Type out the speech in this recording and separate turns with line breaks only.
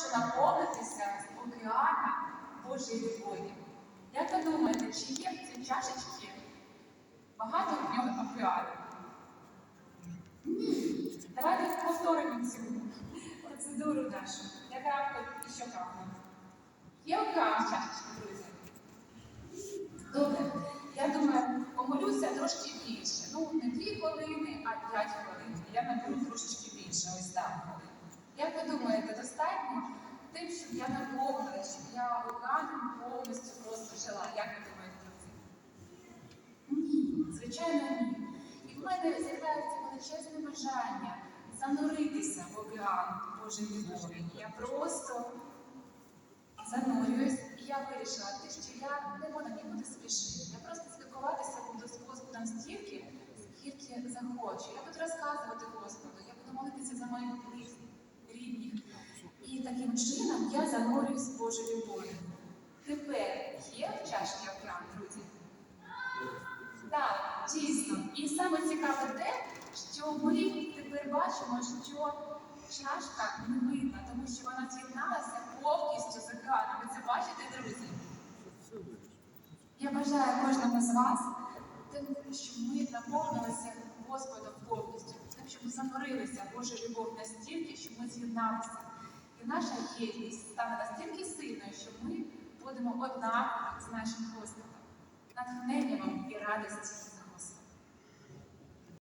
хочу наповнитися з океана Божої любові. Як ви думаєте, чи є в цій чашечці багато в нього океану? Ні. Давайте повторимо цю процедуру нашу. Я крапку і що крапку. Є океан в чашечці, друзі? Добре. Я думаю, помолюся трошки більше. Ну, не дві хвилини, а п'ять хвилин. Я наберу трошечки більше, ось так. Як ви думаєте, достатньо тим, щоб я наповнила, щоб я океаном повністю просто жила? Як ви думаєте про це? Ні, звичайно, ні. І в мене з'являється величезне бажання зануритися в океан Божої любові. Я просто занурююсь, і я вирішила, те, що я не буду нікуди спішити. Я просто спілкуватися буду з Господом стільки, скільки захочу. Я буду розказувати Господу, я буду молитися за моїх близьких, рідних. І таким я занурююсь Божу любов'ю. Тепер є в чашці океан, друзі? Так, дійсно. І саме цікаве те, що ми тепер бачимо, що чашка не видна, тому що вона з'єдналася повністю з океаном. Ви це бачите, друзі? Я бажаю кожному з вас, тим, щоб ми наповнилися Господом повністю, тим, щоб ми занурилися Божу любов настільки, щоб ми з'єдналися. І наша єдність стане настільки сильною, що ми будемо однакові з нашим Господом, натхненням і радістю